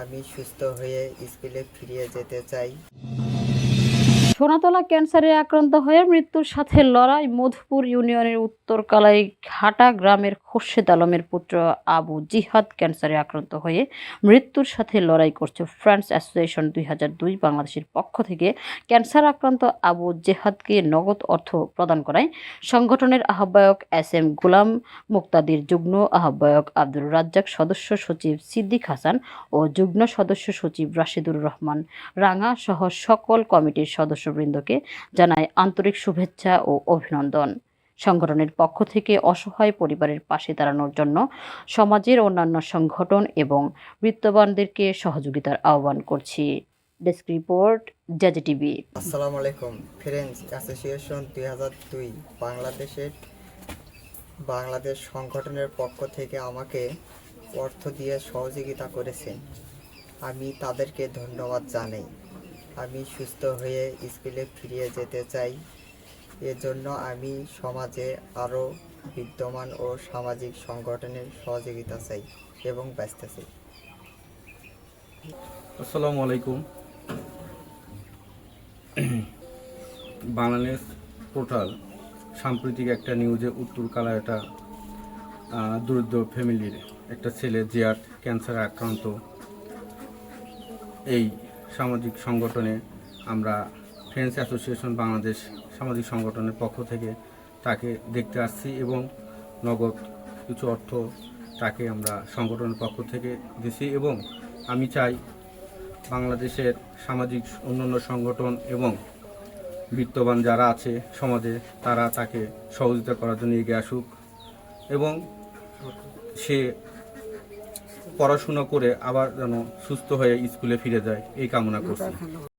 আমি সুস্থ হয়ে স্কুলে ফিরিয়ে যেতে চাই। সোনাতলা ক্যান্সারে আক্রান্ত হয়ে মৃত্যুর সাথে লড়াই মধুপুর ইউনিয়নের উত্তর কালাই ঘাটা গ্রামের খোরশেদ আলমের পুত্র আবু জিহাদ ক্যান্সারে আক্রান্ত হয়ে মৃত্যুর সাথে লড়াই করছে ফ্রান্স অ্যাসোসিয়েশন দুই হাজার দুই বাংলাদেশের পক্ষ থেকে। ক্যান্সার আক্রান্ত আবু জেহাদকে নগদ অর্থ প্রদান করায় সংগঠনের আহ্বায়ক এস এম গোলাম মুক্তাদির যুগ্ম আহ্বায়ক আব্দুর রাজ্জাক, সদস্য সচিব সিদ্দিক হাসান ও যুগ্ম সদস্য সচিব রাশিদুর রহমান। রাঙা সহ সকল কমিটির সদস্যবৃন্দকে জানায় আন্তরিক শুভেচ্ছা ও অভিনন্দন। সংগঠনের পক্ষ থেকে অসহায় পরিবারের পাশে দাঁড়ানোর জন্য সমাজের অন্যান্য সংগঠন এবং বিত্তবানদেরকে সহযোগিতার আহ্বান করছি। Desk report, JJ TV. আসসালামু আলাইকুম ফ্রেন্ডস, অ্যাসোসিয়েশন দুই হাজার দুই, বাংলাদেশের বাংলাদেশ সংগঠনের পক্ষ থেকে আমাকে অর্থ দিয়ে সহযোগিতা করেছেন। আমি তাদেরকে ধন্যবাদ জানাই। আমি সুস্থ হয়ে স্কুলে ফিরিয়ে যেতে চাই। এজন্য আমি সমাজে আরও বিদ্যমান ও সামাজিক সংগঠনের সহযোগিতা চাই এবং ব্যস্ত চাই। আসসালামু আলাইকুম। বাংলাদেশ পোর্টাল সাম্প্রতিক একটা নিউজে উত্তর কালা একটা আহ, দরিদ্র ফ্যামিলির একটা ছেলে জিয়ার ক্যান্সারে আক্রান্ত। এই সামাজিক সংগঠনে আমরা ফ্রেন্ডস অ্যাসোসিয়েশন বাংলাদেশ সামাজিক সংগঠনের পক্ষ থেকে তাকে দেখতে আসছি এবং নগদ কিছু অর্থ তাকে আমরা সংগঠনের পক্ষ থেকে দিছি এবং আমি চাই বাংলাদেশের সামাজিক অন্যান্য সংগঠন এবং বিত্তবান যারা আছে সমাজে তারা তাকে সহযোগিতা করার জন্য এগিয়ে আসুক এবং সে পড়াশোনা করে আবার যেন সুস্থ হয়ে স্কুলে ফিরে যায় এই কামনা করছি।